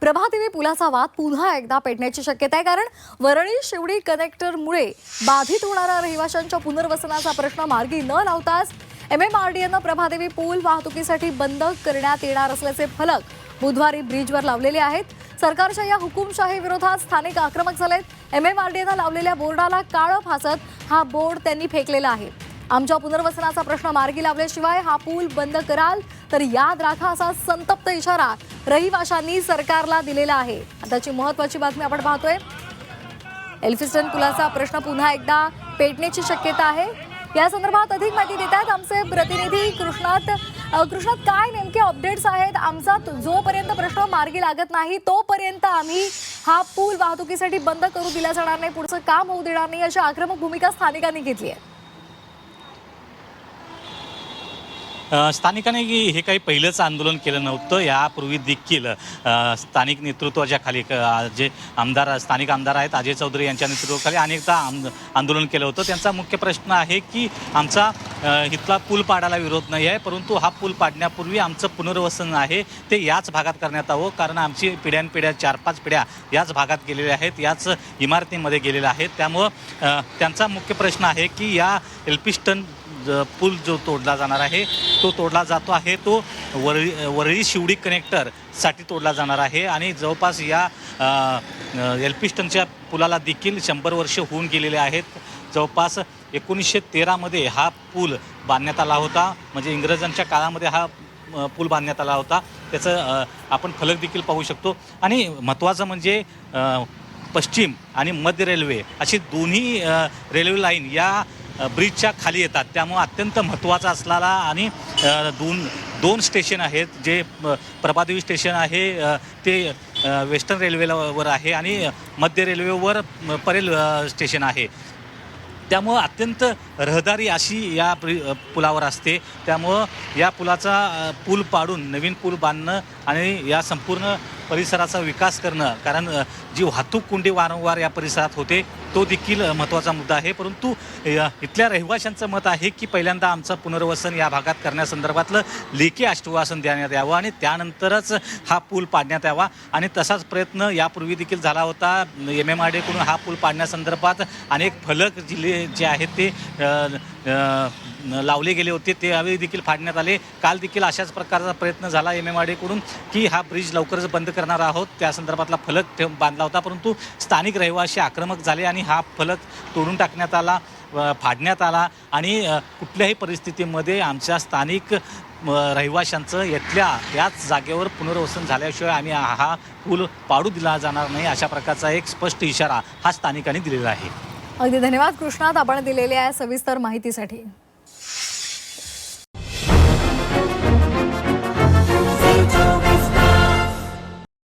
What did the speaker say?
प्रभादेवी पुलाचा वाद पुन्हा एकदा पेटण्याची शक्यता आहे कारण वरळी शिवडी कनेक्टरमुळे बाधित होणाऱ्या रहिवाशांच्या पुनर्वसनाचा प्रश्न मार्गी न लावताच एम एम आर डी एनं प्रभादेवी पूल वाहतुकीसाठी बंद करण्यात येणार असल्याचे फलक बुधवारी ब्रिजवर लावलेले आहेत. सरकारच्या या हुकुमशाही विरोधात स्थानिक आक्रमक झालेत. एम एम आर डी एनं लावलेल्या बोर्डाला काळं फासत हा बोर्ड त्यांनी फेकलेला आहे. आमच्या पुनर्वसनाचा प्रश्न मार्गी लावल्याशिवाय हा पूल बंद कराल तर याद राखा असा संतप्त इशारा रहिवाशांनी सरकारला दिलेला आहे. आताची महत्वाची बातमी आपण पाहतोय. एल्फिस्टन पुलाचा प्रश्न पुन्हा एकदा पेटण्याची शक्यता आहे. या संदर्भात अधिक माहिती देत आहेत आमचे प्रतिनिधी कृष्णात. कृष्णात काय नेमके अपडेट्स आहेत? आमचा तो- जोपर्यंत प्रश्न मार्गी लागत नाही तोपर्यंत आम्ही हा पूल वाहतुकीसाठी बंद करू दिला जाणार नाही. पुढचं काम होऊ देणार नाही अशी आक्रमक भूमिका स्थानिकांनी घेतली आहे. स्थानिकांनी हे काही पहिलंच आंदोलन केलं नव्हतं यापूर्वी देखील स्थानिक नेतृत्वाच्या खाली जे आमदार स्थानिक आमदार आहेत अजय चौधरी यांच्या नेतृत्वाखाली अनेकदा आम- आंदोलन केलं होतं. त्यांचा मुख्य प्रश्न आहे की आमचा इथला पूल पाडायला विरोध नाही आहे परंतु हा पूल पाडण्यापूर्वी आमचं पुनर्वसन आहे ते याच भागात करण्यात यावं कारण आमची पिढ्यानपिढ्या चार पाच पिढ्या याच भागात गेलेल्या आहेत याच इमारतीमध्ये गेलेल्या आहेत. त्यामुळं त्यांचा मुख्य प्रश्न आहे की या एल्पिस्टन पूल जो तोडला जाणार आहे तो तोडला जातो आहे. तो वरळी वरळी शिवडी कनेक्टरसाठी तोडला जाणार आहे. आणि जवळपास या एल्पिस्टनच्या पुलाला देखील शंभर वर्ष होऊन गेलेले आहेत. जवळपास एकोणीसशे तेरामध्ये हा पूल बांधण्यात आला होता. म्हणजे इंग्रजांच्या काळामध्ये हा पूल बांधण्यात आला होता. त्याचं आपण फलक देखील पाहू शकतो. आणि महत्त्वाचं म्हणजे पश्चिम आणि मध्य रेल्वे अशी दोन्ही रेल्वे लाईन या ब्रिजच्या खाली येतात. त्यामुळं अत्यंत महत्त्वाचा असलेला आणि दोन दोन स्टेशन आहेत जे प्रभादेवी स्टेशन आहे ते वेस्टर्न रेल्वेवर आहे आणि मध्य रेल्वेवर परेल स्टेशन आहे. त्यामुळं अत्यंत रहदारी अशी या पुलावर असते. त्यामुळं या पुलाचा पूल पाडून नवीन पूल बांधणं आणि या संपूर्ण परिसराचा विकास करणं कारण जी वाहतूक कुंडी वारंवार या परिसरात होते तो देखील महत्त्वाचा मुद्दा आहे. परंतु इथल्या रहिवाशांचं मत आहे की पहिल्यांदा आमचं पुनर्वसन या भागात करण्यासंदर्भातलं लेखी आश्वासन देण्यात यावं आणि त्यानंतरच हा पूल पाडण्यात यावा. आणि तसाच प्रयत्न यापूर्वी देखील झाला होता. एम एम आर डीकडून हा पूल पाडण्यासंदर्भात अनेक फलक जिल्हे जे आहेत ते लावले गेले होते ते यावेळी देखील फाडण्यात आले. काल देखील अशाच प्रकारचा प्रयत्न झाला एम एम आर डीकडून की हा ब्रिज लवकरच बंद करणार आहोत. त्या संदर्भातला फलक ठेव बांधला होता परंतु स्थानिक रहिवासी आक्रमक झाले आणि हा फलक तोडून टाकण्यात आला फाडण्यात आला आणि कुठल्याही परिस्थितीमध्ये आमच्या स्थानिक रहिवाशांचं यातल्या याच जागेवर पुनर्वसन झाल्याशिवाय आम्ही हा पूल पाडू दिला जाणार नाही अशा प्रकारचा एक स्पष्ट इशारा हा स्थानिकांनी दिलेला आहे. अगदी धन्यवाद कृष्णात आपण दिलेल्या सविस्तर माहितीसाठी.